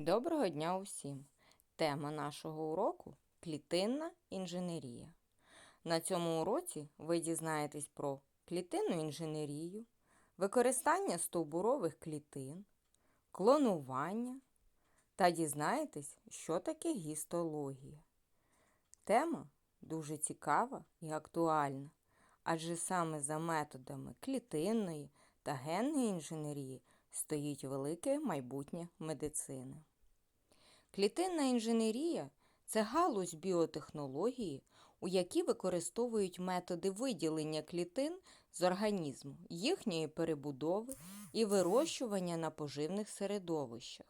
Доброго дня усім! Тема нашого уроку клітинна інженерія. На цьому уроці ви дізнаєтесь про клітинну інженерію, використання стовбурових клітин, клонування та дізнаєтесь, що таке гістологія. Тема дуже цікава і актуальна, адже саме за методами клітинної та генної інженерії стоїть велике майбутнє медицини. Клітинна інженерія це галузь біотехнології, у якій використовують методи виділення клітин з організму, їхньої перебудови і вирощування на поживних середовищах.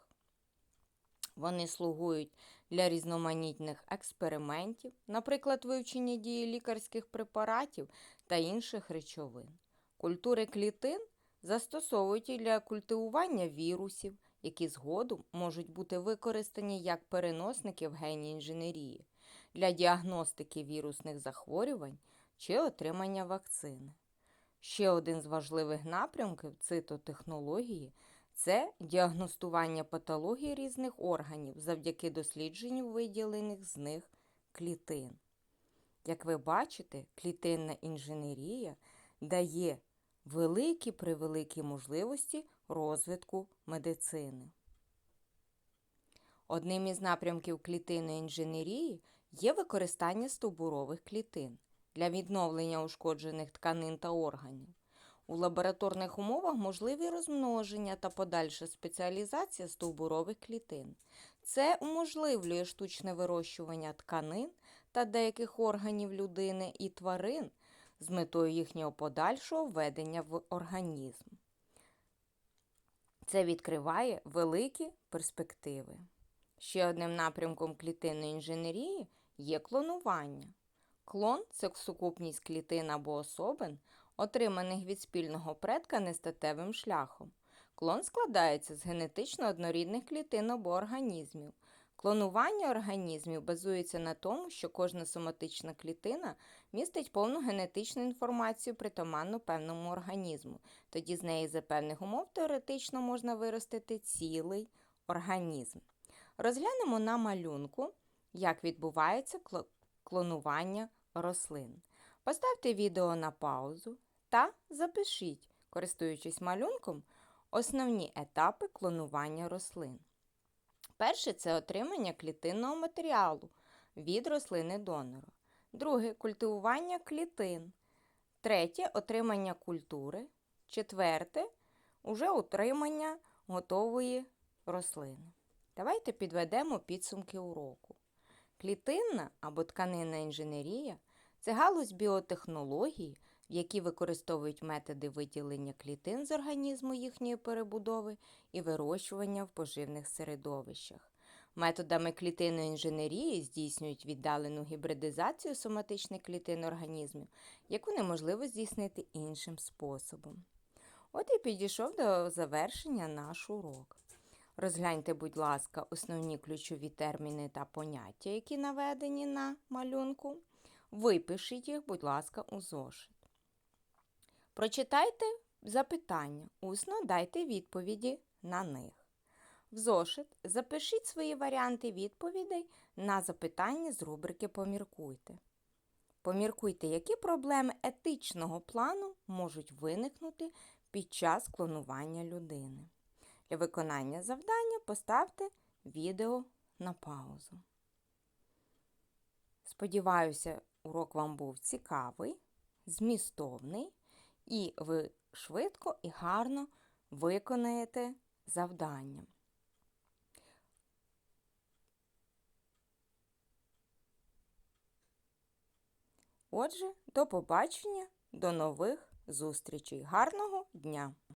Вони слугують для різноманітних експериментів, наприклад, вивчення дії лікарських препаратів та інших речовин. Культури клітин застосовують і для культивування вірусів, які згодом можуть бути використані як переносники в генній інженерії для діагностики вірусних захворювань чи отримання вакцини. Ще один з важливих напрямків цитотехнології це діагностування патології різних органів завдяки дослідженню виділених з них клітин. Як ви бачите, клітинна інженерія дає великі превеликі можливості розвитку медицини. Одним із напрямків клітинної інженерії є використання стовбурових клітин для відновлення ушкоджених тканин та органів. У лабораторних умовах можливі розмноження та подальша спеціалізація стовбурових клітин. Це уможливлює штучне вирощування тканин та деяких органів людини і тварин з метою їхнього подальшого введення в організм. Це відкриває великі перспективи. Ще одним напрямком клітинної інженерії є клонування. Клон це сукупність клітин або особин, отриманих від спільного предка нестатевим шляхом. Клон складається з генетично однорідних клітин або організмів. Клонування організмів базується на тому, що кожна соматична клітина містить повну генетичну інформацію притаманну певному організму. Тоді з неї за певних умов теоретично можна виростити цілий організм. Розглянемо на малюнку, як відбувається клонування рослин. Поставте відео на паузу та запишіть, користуючись малюнком, основні етапи клонування рослин. Перше це отримання клітинного матеріалу від рослини донора. Друге культивування клітин. Третє отримання культури. Четверте уже отримання готової рослини. Давайте підведемо підсумки уроку. Клітинна або тканинна інженерія це галузь біотехнології, в якій використовують методи виділення клітин з організму їхньої перебудови і вирощування в поживних середовищах. Методами клітинної інженерії здійснюють віддалену гібридизацію соматичних клітин організмів, яку неможливо здійснити іншим способом. От і підійшов до завершення наш урок. Розгляньте, будь ласка, основні ключові терміни та поняття, які наведені на малюнку. Випишіть їх, будь ласка, у зошит. Прочитайте запитання, усно дайте відповіді на них. В зошит запишіть свої варіанти відповідей на запитання з рубрики Поміркуйте. Поміркуйте, які проблеми етичного плану можуть виникнути під час клонування людини. Для виконання завдання поставте відео на паузу. Сподіваюся, урок вам був цікавий, змістовний, і ви швидко і гарно виконаєте завдання. Отже, до побачення, до нових зустрічей. Гарного дня!